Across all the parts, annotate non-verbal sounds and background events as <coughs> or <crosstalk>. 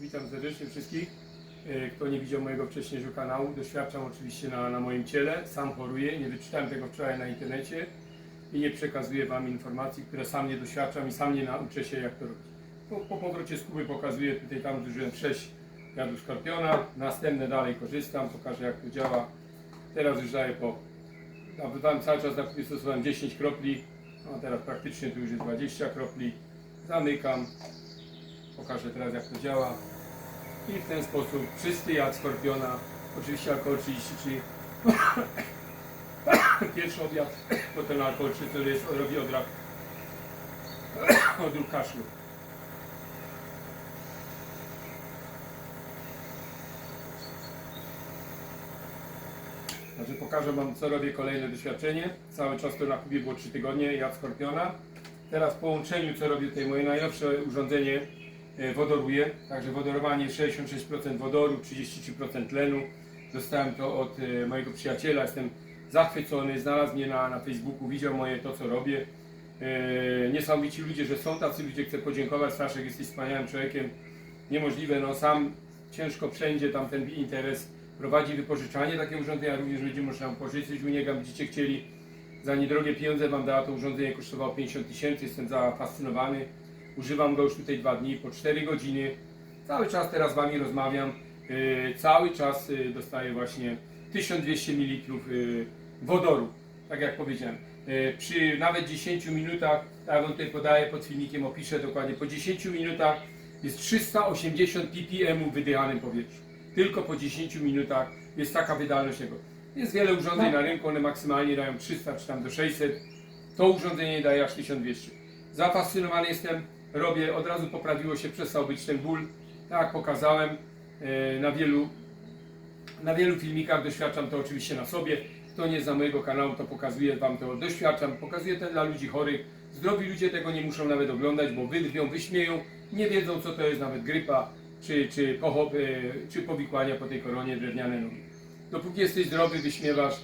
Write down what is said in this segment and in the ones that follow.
Witam serdecznie wszystkich. E, Kto nie widział mojego wcześniejszego kanału, doświadczam oczywiście na, na moim ciele. Sam choruję, nie wyczytałem tego wczoraj na internecie i nie przekazuję Wam informacji, które sam nie doświadczam i sam nie nauczę się jak to robić. Po, po powrocie z Kuby pokazuję, tutaj tam zużyłem 6 jadów skorpiona, następne dalej korzystam, pokażę jak to działa. Teraz już daję po, dawałem cały czas Kubie stosowałem 10 kropli, a teraz praktycznie tu już jest 20 kropli. Zamykam, Pokażę teraz jak to działa. I w ten sposób czysty jad skorpiona. Oczywiście alkohol 33. <coughs> Pierwszy obiad, potem alkohol 3, który jest, robi odrak. Odruch kaszlu. Także pokażę Wam co robię kolejne doświadczenie. Cały czas to na Kubie było 3 tygodnie, jad skorpiona. Teraz w połączeniu co robię tutaj moje najnowsze urządzenie e, wodoruję. Także wodorowanie 66% wodoru, 33% tlenu. Dostałem to od e, mojego przyjaciela, jestem zachwycony, znalazł mnie na, na Facebooku, widział moje to co robię. E, niesamowici ludzie, że są tacy ludzie, chcę podziękować. Staszek, jesteś wspaniałym człowiekiem. Niemożliwe, no sam ciężko wszędzie tam ten interes prowadzi wypożyczanie takiego urządzenia, również będzie można pożyczyć u niego, będziecie chcieli. Za niedrogie pieniądze Wam dała to urządzenie, kosztowało 50 tysięcy, jestem zafascynowany. Używam go już tutaj dwa dni, po 4 godziny. Cały czas teraz z Wami rozmawiam. Yy, cały czas yy, dostaję właśnie 1200 ml yy, wodoru, tak jak powiedziałem. Przy nawet 10 minutach, tak Wam tutaj podaję pod filmikiem, opiszę dokładnie, po 10 minutach jest 380 ppm w wydychanym powietrzu. Tylko po 10 minutach jest taka wydajność tego. Jest wiele urządzeń na rynku, one maksymalnie dają 300 czy tam do 600. To urządzenie daje aż 1200. Zafascynowany jestem, robię, od razu poprawiło się, przestał być ten ból. Tak pokazałem e, na wielu, na wielu filmikach, doświadczam to oczywiście na sobie. Kto nie zna mojego kanału, to pokazuję Wam to, doświadczam, pokazuję to dla ludzi chorych. Zdrowi ludzie tego nie muszą nawet oglądać, bo wydrwią, wyśmieją, nie wiedzą co to jest nawet grypa, czy, czy, pochop, e, czy powikłania po tej koronie drewniane nogi. Dopóki jesteś zdrowy, wyśmiewasz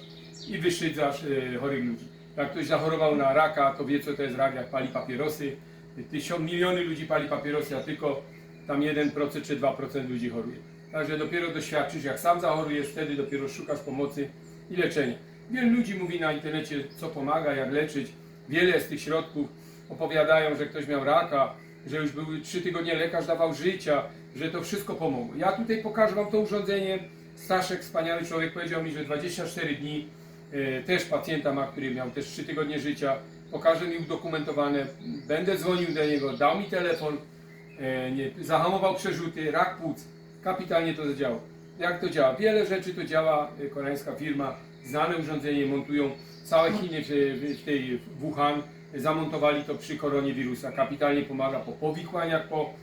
i wyszydzasz e, chorych ludzi. Jak ktoś zachorował na raka, to wie co to jest rak, jak pali papierosy. Tysiąc, miliony ludzi pali papierosy, a tylko tam 1% czy 2% ludzi choruje. Także dopiero doświadczysz, jak sam zachorujesz, wtedy dopiero szukasz pomocy i leczenia. Wielu ludzi mówi na internecie, co pomaga, jak leczyć. Wiele z tych środków opowiadają, że ktoś miał raka, że już były 3 tygodnie lekarz dawał życia, że to wszystko pomogło. Ja tutaj pokażę Wam to urządzenie. Staszek, wspaniały człowiek, powiedział mi, że 24 dni e, też pacjenta ma, który miał też 3 tygodnie życia. Pokaże mi udokumentowane. Będę dzwonił do niego, dał mi telefon, e, nie, zahamował przerzuty, rak płuc. Kapitalnie to zadziałało. Jak to działa? Wiele rzeczy to działa. Koreańska firma, znane urządzenie, montują całe Chiny w, tej Wuhan. Zamontowali to przy koronie wirusa. Kapitalnie pomaga po powikłaniach, po,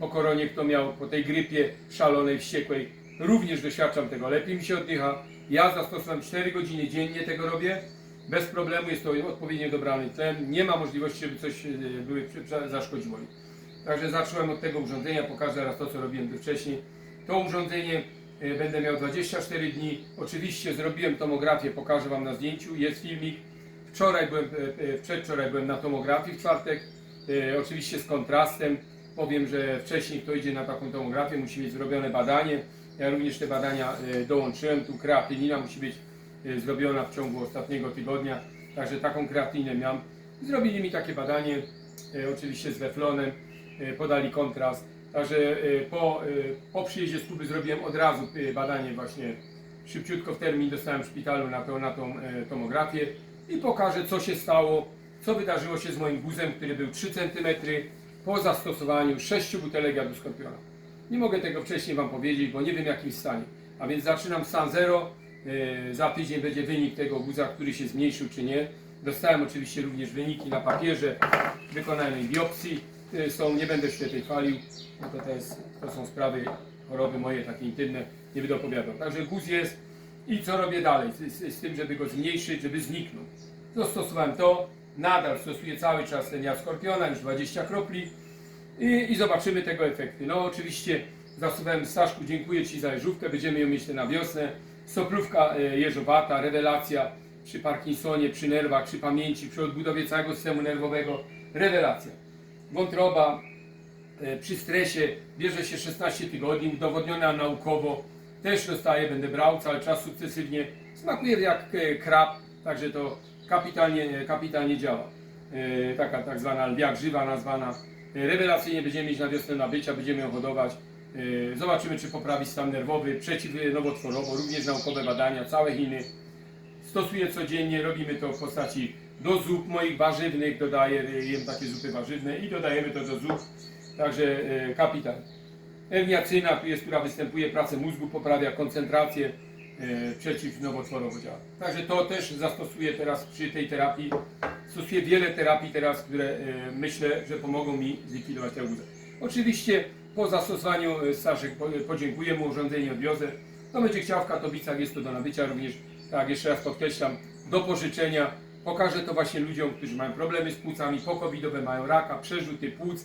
po koronie, kto miał, po tej grypie szalonej, wściekłej. Również doświadczam tego. Lepiej mi się oddycha. Ja zastosowałem 4 godziny dziennie tego robię. Bez problemu jest to odpowiednio dobrany tlen. Nie ma możliwości, żeby coś e, były, zaszkodziło. Także zacząłem od tego urządzenia. Pokażę teraz to, co robiłem wcześniej. To urządzenie e, będę miał 24 dni. Oczywiście zrobiłem tomografię, pokażę Wam na zdjęciu. Jest filmik. Wczoraj byłem, e, przedwczoraj byłem na tomografii w czwartek. Oczywiście z kontrastem. Powiem, że wcześniej kto idzie na taką tomografię musi mieć zrobione badanie. Ja również te badania dołączyłem. Tu kreatynina musi być zrobiona w ciągu ostatniego tygodnia. Także taką kreatynę miałem. Zrobili mi takie badanie, e, oczywiście z weflonem. E, Podali kontrast. Także e, po, e, po przyjeździe z Kuby zrobiłem od razu e, badanie właśnie szybciutko w termin dostałem w szpitalu na, to, na tą e, tomografię i pokażę co się stało, co wydarzyło się z moim guzem, który był 3 cm po zastosowaniu 6 butelek jadu skorpiona. Nie mogę tego wcześniej Wam powiedzieć, bo nie wiem jakim stanie. A więc zaczynam stan 0. E, Za tydzień będzie wynik tego guza, który się zmniejszył czy nie. Dostałem oczywiście również wyniki na papierze wykonanej biopsji. E, Są, nie będę świetnej chwalił, no to, jest, to są sprawy choroby moje takie intymne, nie będę opowiadał. Także guz jest i co robię dalej z, z, z tym, żeby go zmniejszyć, żeby zniknął. Zastosowałem to, nadal stosuję cały czas ten jad skorpiona, już 20 kropli i, i zobaczymy tego efekty. No oczywiście zastosowałem Staszku, dziękuję Ci za jeżówkę, będziemy ją mieć na wiosnę. Soplówka e, jeżowata, rewelacja przy Parkinsonie, przy nerwach, przy pamięci, przy odbudowie całego systemu nerwowego, rewelacja. Wątroba, e, przy stresie bierze się 16 tygodni, udowodniona naukowo. Też dostaję, będę brał cały czas sukcesywnie. Smakuje jak e, krab, także to kapitalnie, kapitalnie działa. Taka tak zwana lwia grzywa nazwana. Rewelacyjnie będziemy mieć na wiosnę nabycia, będziemy ją hodować. E, Zobaczymy, czy poprawi stan nerwowy, przeciwnowotworowo, również naukowe badania, całe Chiny. Stosuję codziennie, robimy to w postaci do zup moich warzywnych, dodaję, jem takie zupy warzywne i dodajemy to do zup, także e, kapital. Erniacyna, która występuje, pracę mózgu, poprawia koncentrację, e, przeciwnowotworowo działa. Także to też zastosuję teraz przy tej terapii. Stosuję wiele terapii teraz, które e, myślę, że pomogą mi zlikwidować tę guzę. Oczywiście po zastosowaniu Staszek po- podziękuję mu, urządzenie odwiozę. To będzie chciał w Katowicach, jest to do nabycia również, tak jeszcze raz podkreślam, do pożyczenia. Pokażę to właśnie ludziom, którzy mają problemy z płucami, pokowidowe, mają raka, przerzuty płuc,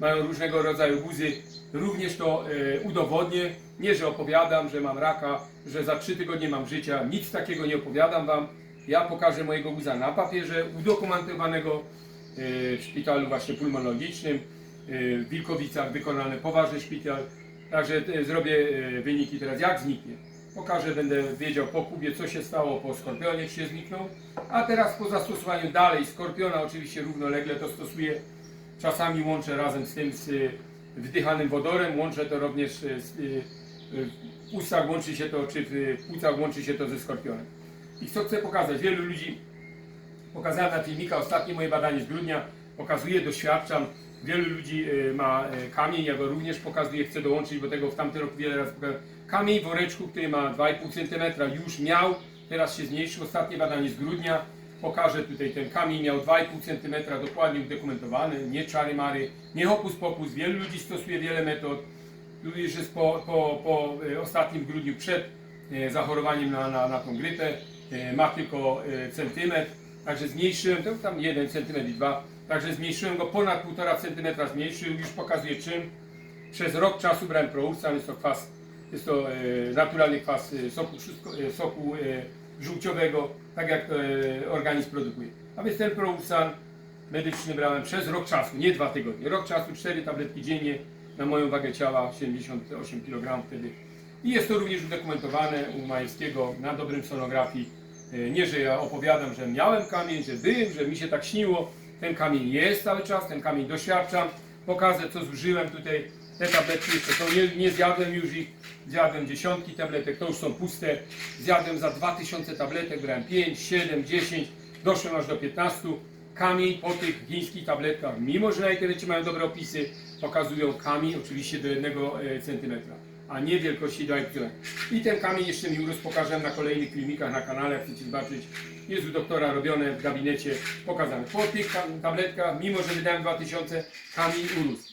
mają różnego rodzaju guzy. Również to e, udowodnię. Nie, że opowiadam, że mam raka, że za trzy tygodnie mam życia. Nic takiego nie opowiadam Wam. Ja pokażę mojego guza na papierze, udokumentowanego e, w szpitalu właśnie pulmonologicznym w Wilkowicach, wykonany poważny szpital. Także e, zrobię e, wyniki teraz, jak zniknie. Pokażę, będę wiedział po Kubie, co się stało po skorpionie, czy się zniknął. A teraz po zastosowaniu dalej skorpiona, oczywiście równolegle to stosuję. Czasami łączę razem z tym z y, wdychanym wodorem, łączę to również y, z, y, y, w ustach łączy się to, czy w y, płucach łączy się to ze skorpionem. I co chcę pokazać? Wielu ludzi pokazałem na filmika ostatnie moje badanie z grudnia, pokazuję, doświadczam. Wielu ludzi y, ma y, kamień, ja go również pokazuję, chcę dołączyć, bo tego w tamtym roku wiele razy pokazałem. Kamień w woreczku, który ma 2,5 cm już miał, teraz się zmniejszył. Ostatnie badanie z grudnia, pokażę tutaj ten kamień, miał 2,5 cm dokładnie udokumentowany, nie czary mary, nie hokus pokus. Wielu ludzi stosuje wiele metod. Już jest po, po, po y, ostatnim grudniu przed zachorowaniem na, na, na tą grypę, ma tylko centymetr, także zmniejszyłem, to tam 1 cm i 2, także zmniejszyłem go ponad 1,5 cm zmniejszył, już pokazuję czym. Przez rok czasu brałem Proursan, jest to kwas, jest to e, naturalny kwas e, soku, e, soku żółciowego, tak jak organizm produkuje. A więc ten Proursan medyczny brałem przez rok czasu, nie dwa tygodnie. Rok czasu, cztery tabletki dziennie na moją wagę ciała, 78 kg wtedy. I jest to również udokumentowane u Majewskiego na dobrym sonografii. Nie, że ja opowiadam, że miałem kamień, że byłem, że mi się tak śniło. Ten kamień jest cały czas, ten kamień doświadczam. Pokażę, co zużyłem tutaj. Te tabletki jeszcze są, nie, nie zjadłem już ich. Zjadłem dziesiątki tabletek, to już są puste. Zjadłem za 2000 tabletek, brałem 5, 7, 10, doszłem aż do 15. Kamień po tych chińskich tabletkach, mimo że na internecie mają dobre opisy, pokazują kamień oczywiście do 1 cm, a nie wielkości do IQ. I ten kamień jeszcze mi urósł, pokażę na kolejnych filmikach na kanale, jak chcecie zobaczyć. Jest u doktora robione w gabinecie, pokazane. Po tych tabletkach, mimo że wydałem 2000, kamień urósł.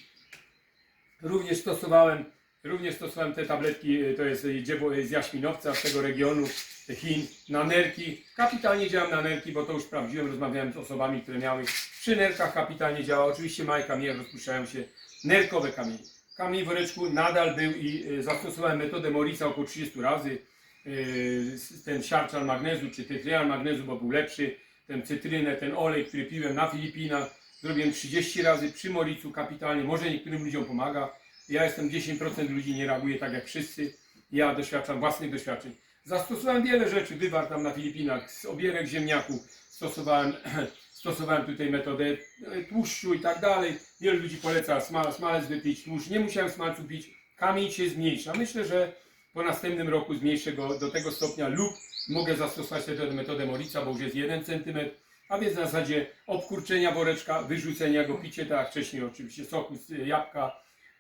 Również stosowałem, również stosowałem te tabletki, e, to jest e, dziewo z jaśminowca z tego regionu e, Chin, na nerki. Kapitalnie działam na nerki, bo to już sprawdziłem, rozmawiałem z osobami, które miały przy nerkach kapitalnie działa. Oczywiście małe kamienie rozpuszczają się, nerkowe kamienie. Kamień woreczku nadal był i e, zastosowałem metodę Morica około 30 razy. S- Ten siarczan magnezu, czy tytrian magnezu, bo był lepszy. Ten cytrynę, ten olej, który piłem na Filipinach. Zrobiłem 30 razy przy Moricu kapitalnie. Może niektórym ludziom pomaga. Ja jestem 10% ludzi, nie reaguje tak jak wszyscy. Ja doświadczam własnych doświadczeń. Zastosowałem wiele rzeczy, wywar tam na Filipinach, z obierek ziemniaku. Stosowałem, <clears throat> stosowałem tutaj metodę e, tłuszczu i tak dalej. Wielu ludzi poleca smal, smalec wypić, tłuszcz. Nie musiałem smalcu pić. Kamień się zmniejsza. Myślę, że po następnym roku zmniejszę go do tego stopnia lub mogę zastosować tę metodę Morica, bo już jest 1 cm. A więc na zasadzie obkurczenia woreczka, wyrzucenia go, picie tak jak wcześniej oczywiście soku z jabłka,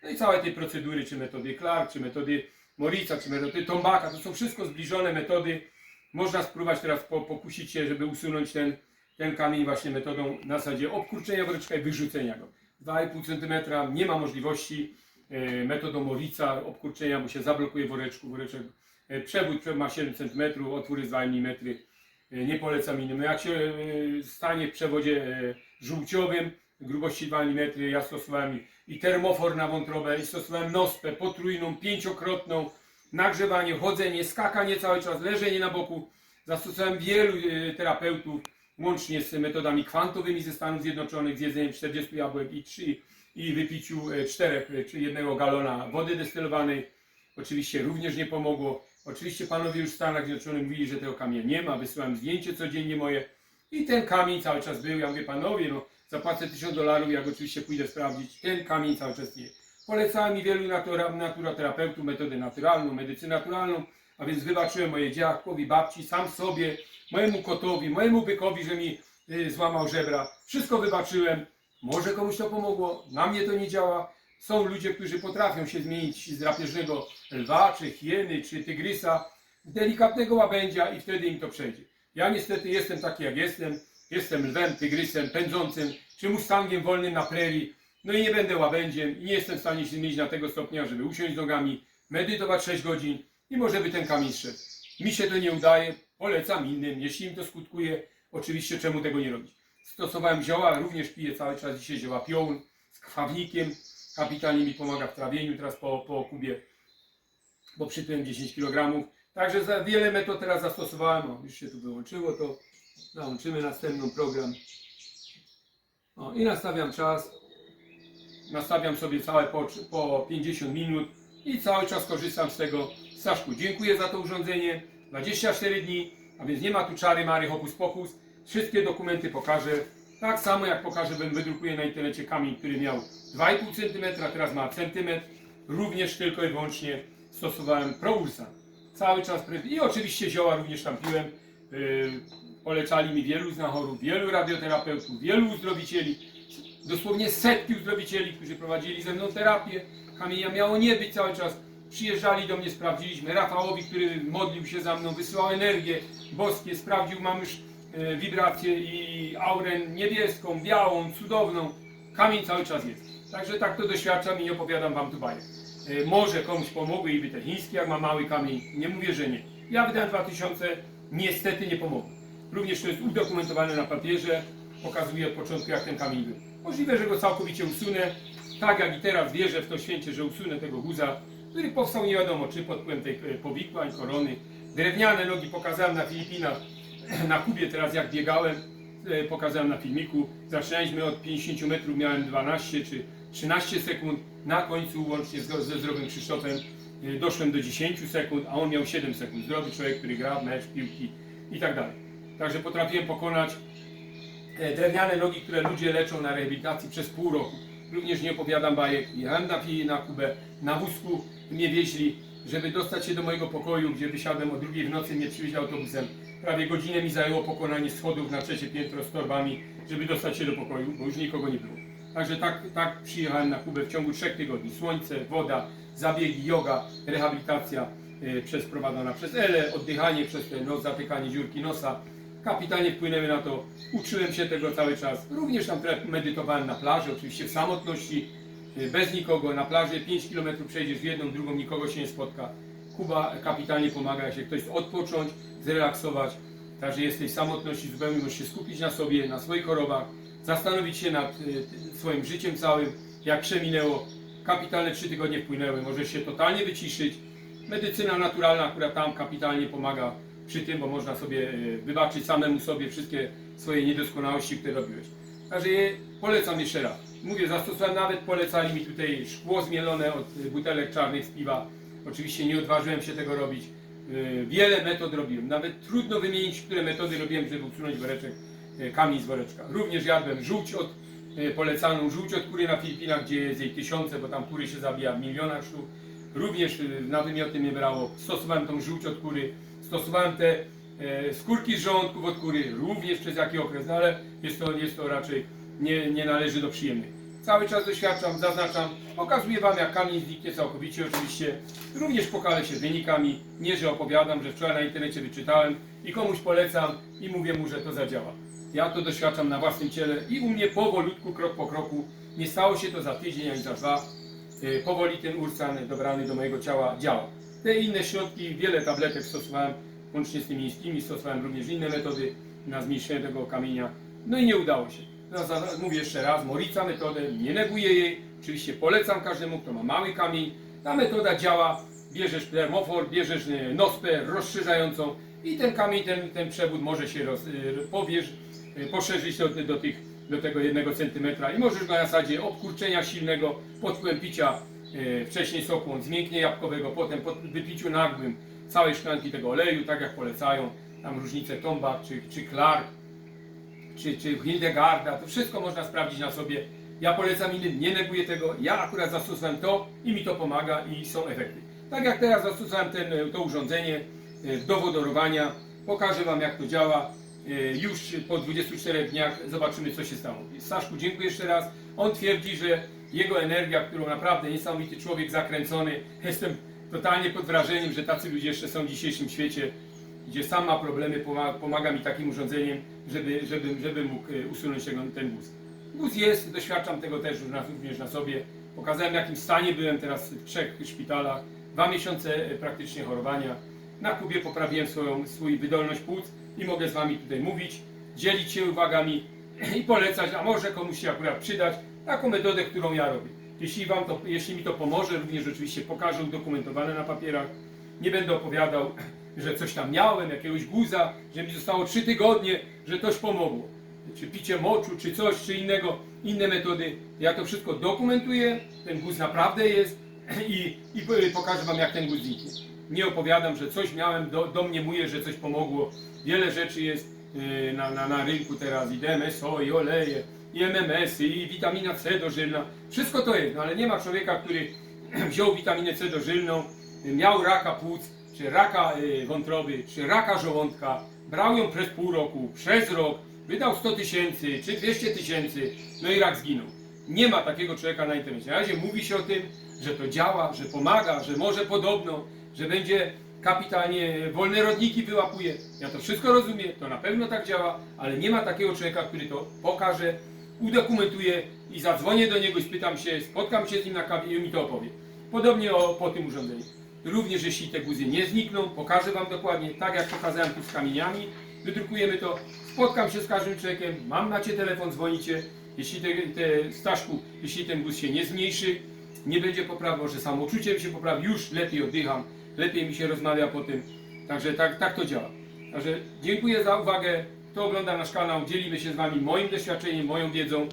no i całej tej procedury, czy metody Clark, czy metody Morica, czy metody Tombaka, to są wszystko zbliżone metody. Można spróbować teraz po, pokusić się, żeby usunąć ten, ten kamień właśnie metodą na zasadzie obkurczenia woreczka i wyrzucenia go. 2,5 cm nie ma możliwości metodą Morica obkurczenia, bo się zablokuje woreczku, woreczek e, przewód ma 7 cm, otwór jest 2 mm. E, Nie polecam innym. Jak się stanie w przewodzie żółciowym, grubości 2 mm, ja stosowałem i termofor na wątrobę, i stosowałem nospę potrójną, pięciokrotną, nagrzewanie, chodzenie, skakanie cały czas, leżenie na boku. Zastosowałem wielu terapeutów, łącznie z metodami kwantowymi ze Stanów Zjednoczonych, z jedzeniem 40 jabłek i 3 i wypiciu e, czterech e, czy jednego galona wody destylowanej. Oczywiście również nie pomogło. Oczywiście panowie już w Stanach Zjednoczonych mówili, że tego kamienia nie ma. Wysyłam zdjęcie codziennie moje. I ten kamień cały czas był. Ja mówię, panowie, no zapłacę 1000 dolarów, jak oczywiście pójdę sprawdzić. Ten kamień cały czas nie. Polecałem mi wielu natura, naturoterapeutów metodę naturalną, medycynę naturalną, a więc wybaczyłem moje dziadkowi, babci, sam sobie, mojemu kotowi, mojemu bykowi, że mi y, złamał żebra. Wszystko wybaczyłem. Może komuś to pomogło, na mnie to nie działa. Są ludzie, którzy potrafią się zmienić z drapieżnego lwa, czy hieny, czy tygrysa delikatnego łabędzia i wtedy im to przejdzie. Ja niestety jestem taki jak jestem. Jestem lwem, tygrysem, pędzącym, czy mustangiem wolnym na prerii. No i nie będę łabędziem i nie jestem w stanie się zmienić na tego stopnia, żeby usiąść nogami, medytować 6 godzin i może by ten kamień szedł. Mi się to nie udaje, polecam innym, jeśli im to skutkuje, oczywiście czemu tego nie robić. Stosowałem zioła, również piję cały czas dzisiaj zioła piołun z krwawnikiem, kapitalnie mi pomaga w trawieniu teraz po, po Kubie, bo przytyłem 10 kg. Także za wiele metod teraz zastosowałem, o, już się tu wyłączyło, to załączymy następny program. O, I nastawiam czas, nastawiam sobie całe po, po 50 minut i cały czas korzystam z tego. Staszku, dziękuję za to urządzenie. 24 dni, a więc nie ma tu czary, mary, hokus pokus. Wszystkie dokumenty pokażę. Tak samo jak pokażę, wydrukuję na internecie kamień, który miał 2,5 cm, a teraz ma centymetr. Również tylko i wyłącznie stosowałem ProUrsa. Cały czas i oczywiście zioła również tam piłem. Yy, polecali mi wielu znachorów, wielu radioterapeutów, wielu uzdrowicieli dosłownie setki uzdrowicieli, którzy prowadzili ze mną terapię. Kamienia miało nie być cały czas. Przyjeżdżali do mnie, sprawdziliśmy. Rafałowi, który modlił się za mną, wysyłał energię boskie, sprawdził, mam już wibrację i aurę niebieską, białą, cudowną. Kamień cały czas jest. Także tak to doświadczam i nie opowiadam wam tu bajek. E, może komuś pomogły i by te chińskie, jak ma mały kamień. Nie mówię, że nie. Ja wydałem 2000, niestety nie pomogło. Również to jest udokumentowane na papierze. Pokazuje od początku, jak ten kamień był. Możliwe, że go całkowicie usunę. Tak jak i teraz wierzę w to święcie, że usunę tego guza, który powstał nie wiadomo czy pod wpływem tej e, powikłań, korony. Drewniane nogi pokazałem na Filipinach, <clears throat> na Kubie teraz jak biegałem, e, pokazałem na filmiku. Zaczynaliśmy od 50 metrów, miałem 12 czy 13 sekund. Na końcu łącznie ze zdrowym Krzysztofem e, doszłem do 10 sekund, a on miał 7 sekund. Zdrowy człowiek, który gra w mecz, piłki i tak dalej. Także potrafiłem pokonać e, drewniane nogi, które ludzie leczą na rehabilitacji przez pół roku. Również nie opowiadam bajek. Jechałem na, na Kubę, na wózku mnie wieźli, żeby dostać się do mojego pokoju, gdzie wysiadłem o drugiej w nocy, mnie przywieźli autobusem. Prawie godzinę mi zajęło pokonanie schodów na trzecie piętro z torbami, żeby dostać się do pokoju, bo już nikogo nie było. Także tak, tak przyjechałem na Kubę w ciągu trzech tygodni. Słońce, woda, zabiegi, yoga, rehabilitacja e, przez prowadzona przez Ele, oddychanie przez ten nos, zatykanie dziurki nosa. Kapitalnie wpłynęły na to. Uczyłem się tego cały czas. Również tam medytowałem na plaży, oczywiście w samotności, y, bez nikogo. Na plaży 5 km przejdziesz w jedną, drugą, nikogo się nie spotka. Kuba kapitalnie pomaga, jak się ktoś odpocząć, zrelaksować. Także jesteś w samotności zupełnie, możesz się skupić na sobie, na swoich chorobach, zastanowić się nad y, swoim życiem całym, jak przeminęło. Kapitalne 3 tygodnie wpłynęły, możesz się totalnie wyciszyć. Medycyna naturalna akurat tam kapitalnie pomaga przy tym, bo można sobie e, wybaczyć samemu sobie wszystkie swoje niedoskonałości, które robiłeś. Także je polecam jeszcze raz. Mówię, zastosowałem nawet, polecali mi tutaj szkło zmielone od butelek czarnych z piwa. Oczywiście nie odważyłem się tego robić. E, Wiele metod robiłem. Nawet trudno wymienić, które metody robiłem, żeby usunąć woreczek, e, kamień z woreczka. Również jadłem żółć od e, polecaną, żółć od kury na Filipinach, gdzie jest jej tysiące, bo tam kury się zabija w milionach sztuk. Również na wymioty mnie brało. Stosowałem tą żółć od kury. Stosowałem te e, skórki z żołądków od kury również przez jaki okres, no ale jest to, jest to raczej nie, nie należy do przyjemnych. Cały czas doświadczam, zaznaczam, pokazuję Wam jak kamień zniknie całkowicie oczywiście. Również pokalę się wynikami, nie że opowiadam, że wczoraj na internecie wyczytałem i komuś polecam i mówię mu, że to zadziała. Ja to doświadczam na własnym ciele i u mnie powolutku, krok po kroku. Nie stało się to za tydzień ani za dwa. Y, powoli ten ursan dobrany do mojego ciała działa. Te inne środki, wiele tabletek stosowałem, łącznie z tymi niskimi, stosowałem również inne metody na zmniejszenie tego kamienia. No i nie udało się. No, za- mówię jeszcze raz, Morica metodę, nie neguję jej, oczywiście polecam każdemu, kto ma mały kamień. Ta metoda działa, bierzesz termofor, bierzesz y, nospę rozszerzającą i ten kamień, ten, ten przewód może się roz, y, powierz, y, poszerzyć do, do tych do tego jednego centymetra i możesz na zasadzie obkurczenia silnego pod wpływem picia e, wcześniej soku zmięknie jabłkowego, potem po wypiciu nagłym całej szklanki tego oleju, tak jak polecają tam różnice Tombak czy, czy Clark, czy, czy Hildegarda, to wszystko można sprawdzić na sobie. Ja polecam innym, nie neguję tego. Ja akurat zastosowałem to i mi to pomaga i są efekty. Tak jak teraz zastosowałem ten, e, to urządzenie e, do wodorowania. Pokażę Wam jak to działa. E, Już po 24 dniach zobaczymy co się stało. Staszku, dziękuję jeszcze raz. On twierdzi, że jego energia, którą naprawdę niesamowity człowiek zakręcony, jestem totalnie pod wrażeniem, że tacy ludzie jeszcze są w dzisiejszym świecie, gdzie sam ma problemy, pomaga, mi takim urządzeniem, żeby, żeby, żeby mógł e, usunąć ten guz. Guz jest, doświadczam tego też również na sobie. Pokazałem w jakim stanie byłem teraz w trzech szpitalach. Dwa miesiące e, praktycznie chorowania. Na Kubie poprawiłem swoją, swój wydolność płuc i mogę z Wami tutaj mówić, dzielić się uwagami i polecać, a może komuś się akurat przydać taką metodę, którą ja robię. Jeśli, wam to, jeśli mi to pomoże, również oczywiście pokażę udokumentowane na papierach. Nie będę opowiadał, że coś tam miałem, jakiegoś guza, że mi zostało trzy tygodnie, że coś pomogło. Czy picie moczu, czy coś, czy innego, inne metody. Ja to wszystko dokumentuję, ten guz naprawdę jest <clears throat> i, i pokażę Wam, jak ten guz zniknie. Nie opowiadam, że coś miałem, do, domniemuję, że coś pomogło. Wiele rzeczy jest yy, na, na, na rynku teraz, i DMSO, i oleje, i MMS, i witamina C dożylna. Wszystko to jest, no ale nie ma człowieka, który <clears throat> wziął witaminę C dożylną, miał raka płuc, czy raka y, wątroby, czy raka żołądka, brał ją przez pół roku, przez rok, wydał 100 tysięcy, czy 200 tysięcy, no i rak zginął. Nie ma takiego człowieka na internecie. Na razie mówi się o tym, że to działa, że pomaga, że może podobno, że będzie kapitalnie wolne rodniki wyłapuje. Ja to wszystko rozumiem, to na pewno tak działa, ale nie ma takiego człowieka, który to pokaże, udokumentuje i zadzwonię do niego i spytam się, spotkam się z nim na kawie i mi to opowie. Podobnie o, po tym urządzeniu. Również jeśli te guzy nie znikną, pokażę Wam dokładnie, tak jak pokazałem tu z kamieniami, wydrukujemy to, spotkam się z każdym człowiekiem, mam macie telefon, dzwonicie, jeśli te, te Staszku, jeśli ten guz się nie zmniejszy, nie będzie poprawy, może samoczucie mi się poprawi, już lepiej oddycham, lepiej mi się rozmawia po tym, także tak, tak to działa. Także dziękuję za uwagę, kto ogląda nasz kanał, dzielimy się z Wami moim doświadczeniem, moją wiedzą,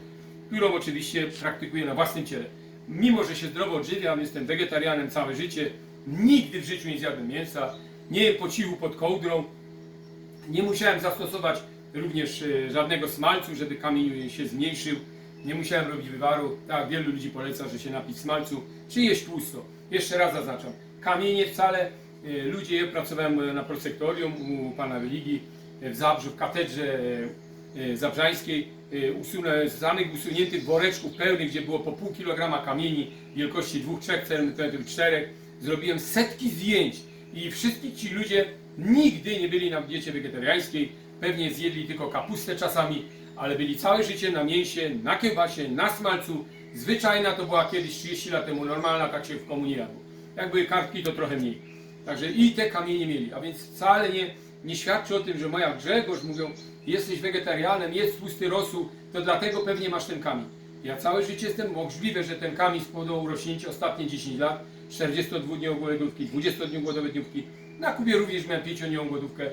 którą oczywiście praktykuję na własnym ciele. Mimo, że się zdrowo odżywiam, jestem wegetarianem całe życie, nigdy w życiu nie zjadłem mięsa, nie po cichu pod kołdrą, nie musiałem zastosować również e, żadnego smalcu, żeby kamień się zmniejszył. Nie musiałem robić wywaru. Tak, wielu ludzi poleca, że się napić smalcu, czy jeść tłusto. Jeszcze raz zaznaczam. Kamienie wcale, e, ludzie, ja pracowałem e, na prosektorium u pana religii w Zabrzu, w katedrze zabrzańskiej. Usunę, z samych usuniętych woreczków pełnych, gdzie było po pół kilograma kamieni wielkości 2-3 cm, 4 zrobiłem setki zdjęć i wszyscy ci ludzie nigdy nie byli na diecie wegetariańskiej, pewnie zjedli tylko kapustę czasami, ale byli całe życie na mięsie, na kiełbasie, na smalcu. Zwyczajna to była kiedyś 30 lat temu, normalna tak się w komu nie jadło. Jak były kartki, to trochę mniej. Także i te kamienie mieli, a więc wcale nie, nie świadczy o tym, że moja Grzegorz mówią, jesteś wegetarianem, jest tłusty rosół, to dlatego pewnie masz ten kamień. Ja całe życie jestem możliwe, że ten kamień spowodował urośnięcie ostatnie 10 lat, 42-dniową głodówki, 20-dniową dniówki. Na Kubie również miałem 5-dniową głodówkę.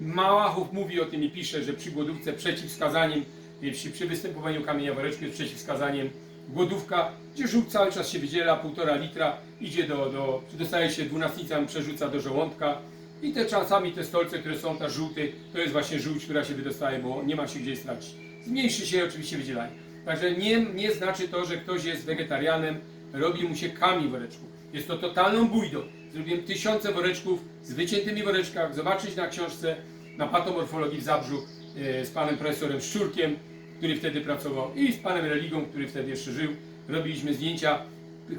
Małachów mówi o tym i pisze, że przy głodówce przeciwwskazaniem, przy, przy występowaniu kamienia woreczku jest przeciwwskazaniem głodówka, gdzie żółt cały czas się wydziela, półtora litra, idzie do, do dostaje się dwunastnica, przerzuca do żołądka i te czasami te stolce, które są ta żółty, to jest właśnie żółć, która się wydostaje, bo nie ma się gdzie stracić. Zmniejszy się oczywiście wydzielanie. Także nie, nie znaczy to, że ktoś jest wegetarianem, robi mu się kamień woreczku. Jest to totalną bójdą. Zrobiłem tysiące woreczków z wyciętymi woreczkach. Zobaczyć na książce na patomorfologii w Zabrzu e, z panem profesorem Szczurkiem, który wtedy pracował i z panem Religą, który wtedy jeszcze żył. Robiliśmy zdjęcia,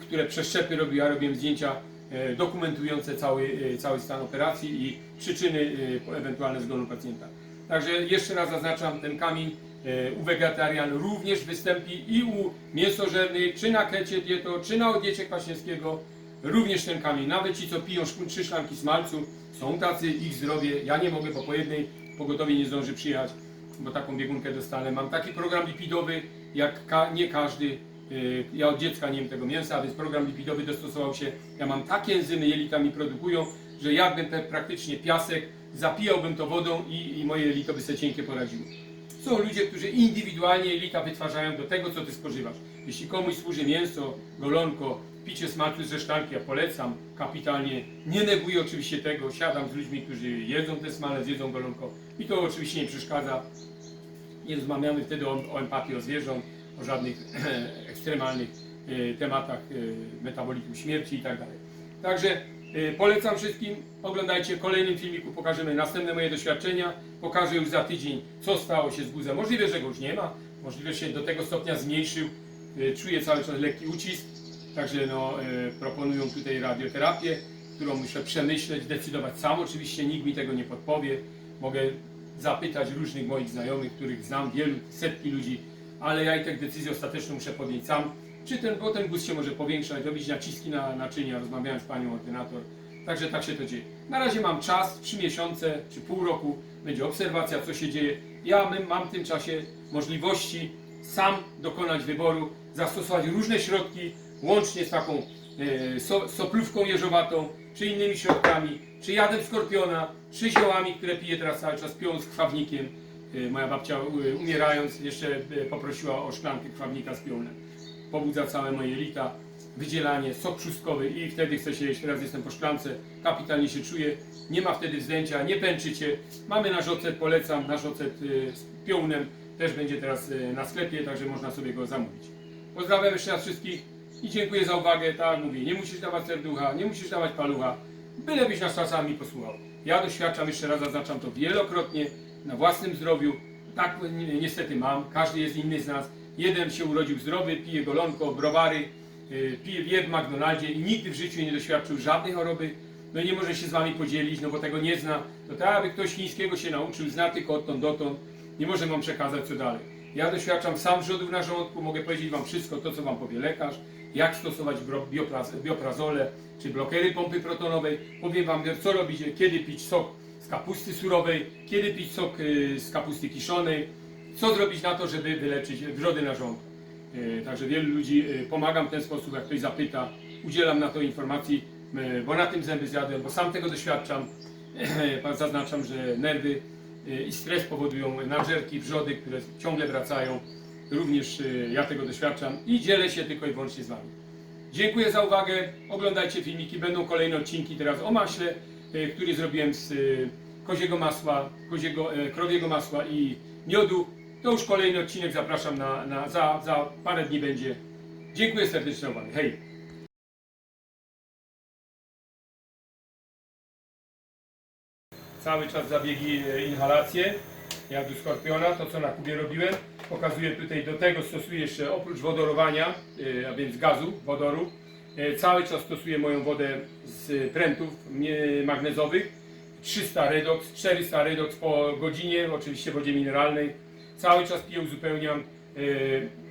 które przeszczepy robił, ja robiłem zdjęcia e, dokumentujące cały, e, cały stan operacji i przyczyny ewentualne zgonu pacjenta. Także jeszcze raz zaznaczam, ten kamień u wegetarian również wystąpi i u mięsożernych, czy na kecie dieto, czy na diecie Kwaśniewskiego, również ten kamień. Nawet ci, co piją trzy szklanki smalcu, są tacy, ich zdrowie, ja nie mogę, bo po jednej pogotowie nie zdąży przyjechać, bo taką biegunkę dostanę. Mam taki program lipidowy, jak ka nie każdy, y, ja od dziecka nie jem tego mięsa, więc program lipidowy dostosował się, ja mam takie enzymy, jelita mi produkują, że jadłbym te praktycznie piasek, zapijałbym to wodą i, i moje jelito by se cienkie poradziło. Są ludzie, którzy indywidualnie jelita wytwarzają do tego, co ty spożywasz. Jeśli komuś służy mięso, golonko, picie smaku ze szklanki, ja polecam kapitalnie. Nie neguję oczywiście tego. Siadam z ludźmi, którzy jedzą te smale, jedzą golonko i to oczywiście nie przeszkadza. Nie rozmawiamy wtedy o, o empatii o zwierząt, o żadnych <clears throat> ekstremalnych e, tematach e, metabolitum śmierci i tak dalej. Także e, polecam wszystkim, oglądajcie w kolejnym filmiku, pokażemy następne moje doświadczenia, pokażę już za tydzień, co stało się z guzem. Możliwe, że go już nie ma, możliwe, że się do tego stopnia zmniejszył, czuję cały czas lekki ucisk, także no, e, proponują tutaj radioterapię, którą muszę przemyśleć, decydować sam, oczywiście nikt mi tego nie podpowie, mogę zapytać różnych moich znajomych, których znam, wielu, setki ludzi, ale ja i tak decyzję ostateczną muszę podjąć sam. Czy ten, bo ten guz się może powiększać, robić naciski na naczynia, rozmawiałem z panią ordynator, także tak się to dzieje. Na razie mam czas, 3 miesiące czy pół roku, będzie obserwacja, co się dzieje. Ja mam w tym czasie możliwości sam dokonać wyboru, zastosować różne środki, łącznie z taką e, so, soplówką jeżowatą, czy innymi środkami, czy jadem skorpiona, czy ziołami, które piję teraz cały czas, piją z krwawnikiem. E, Moja babcia e, umierając jeszcze poprosiła o szklankę krwawnika z pionem. Pobudza całe moje jelita, wydzielanie, sok trzustkowy i wtedy chcę się jeść. Teraz jestem po szklance, kapitalnie się czuję. Nie ma wtedy wzdęcia, nie pęczycie. Mamy nasz ocet, polecam, nasz ocet z pionem też będzie teraz na sklepie, także można sobie go zamówić. Pozdrawiam jeszcze raz wszystkich i dziękuję za uwagę. Tak mówię, nie musisz dawać serducha, nie musisz dawać palucha, bylebyś nas czasami posłuchał. Ja doświadczam, jeszcze raz zaznaczam to wielokrotnie, na własnym zdrowiu. Tak ni- niestety mam, każdy jest inny z nas. Jeden się urodził zdrowy, pije golonko, browary, yy, pije je w McDonaldzie i nigdy w życiu nie doświadczył żadnej choroby. No nie może się z wami podzielić, no bo tego nie zna. To tak, aby ktoś chińskiego się nauczył, zna tylko odtąd dotąd, nie może wam przekazać co dalej. Ja doświadczam sam wrzodów na żołądku, mogę powiedzieć wam wszystko to, co wam powie lekarz, jak stosować bioprazole czy blokery pompy protonowej. Powiem wam, co robić, kiedy pić sok z kapusty surowej, kiedy pić sok y, z kapusty kiszonej, co zrobić na to, żeby wyleczyć wrzody na żołądku. Y, Także wielu ludzi y, pomagam w ten sposób, jak ktoś zapyta, udzielam na to informacji, bo na tym zęby zjadłem, bo sam tego doświadczam. <clears throat> Zaznaczam, że nerwy i stres powodują nadżerki, wrzody, które ciągle wracają. Również y, ja tego doświadczam i dzielę się tylko i wyłącznie z Wami. Dziękuję za uwagę. Oglądajcie filmiki. Będą kolejne odcinki teraz o maśle, y, który zrobiłem z y, koziego masła, koziego, e, krowiego masła i miodu. To już kolejny odcinek. Zapraszam na, na za, za parę dni będzie. Dziękuję serdecznie za uwagę. Hej! Cały czas zabiegi e, inhalacje jadu skorpiona, to co na Kubie robiłem. Pokazuję tutaj, do tego stosuję jeszcze oprócz wodorowania, e, a więc gazu, wodoru, e, cały czas stosuję moją wodę z prętów magnezowych. 300 redox, 400 redox po godzinie, oczywiście wodzie mineralnej. Cały czas piję, uzupełniam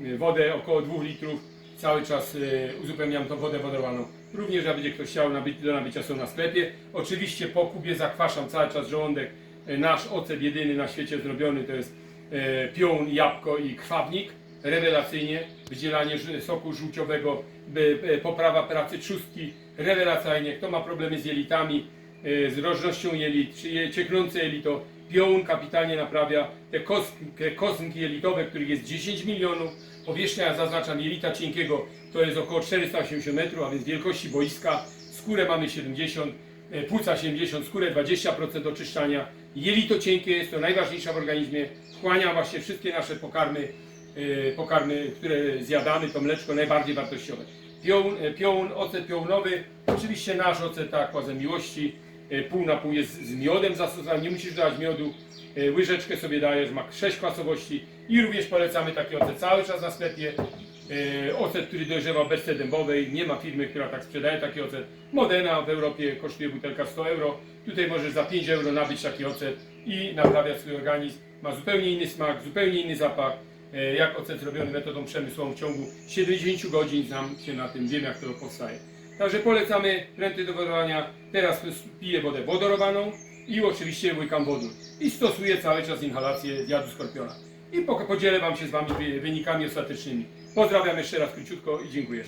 e, wodę około 2 litrów. Cały czas uzupełniam tą wodę wodorowaną. Również, jak będzie ktoś chciał, nabyć, do nabycia są na sklepie. Oczywiście po kubie zakwaszam cały czas żołądek. Nasz ocet jedyny na świecie zrobiony to jest e, pion, jabłko i krwawnik. Rewelacyjnie. Wydzielanie soku żółciowego, by- poprawa pracy trzustki. Rewelacyjnie. Kto ma problemy z jelitami, e, z rożnością jelit, czy cieknące jelito, pion kapitalnie naprawia te, kosmki jelitowe, których jest 10 milionów. Powierzchnia, ja zaznaczam, jelita cienkiego to jest około 480 metrów, a więc wielkości boiska. Skórę mamy 70, e, płuca 70, skórę 20% oczyszczania. Jelito cienkie jest to najważniejsze w organizmie. Wchłania właśnie wszystkie nasze pokarmy, e, pokarmy, które zjadamy, to mleczko najbardziej wartościowe. Piołun, e, piołun ocet piołunowy, oczywiście nasz ocet aqua ze miłości, e, pół na pół jest z miodem zastosowany, nie musisz dać miodu, łyżeczkę sobie dajesz, ma 6 kwasowości i również polecamy taki ocet cały czas na sklepie. E, Ocet, który dojrzewa beczce dębowej, nie ma firmy, która tak sprzedaje taki ocet. Modena w Europie kosztuje butelka 100 euro. Tutaj możesz za 5 euro nabyć taki ocet i naprawiać swój organizm. Ma zupełnie inny smak, zupełnie inny zapach. E, Jak ocet zrobiony metodą przemysłową w ciągu 70 godzin, znam się na tym, wiem jak to powstaje. Także polecamy pręty do wodorowania. Teraz piję wodę wodorowaną i oczywiście łykam wodą. I stosuję cały czas inhalację z jadu skorpiona. I po- podzielę Wam się z Wami wy- wynikami ostatecznymi. Pozdrawiam jeszcze raz króciutko i dziękuję.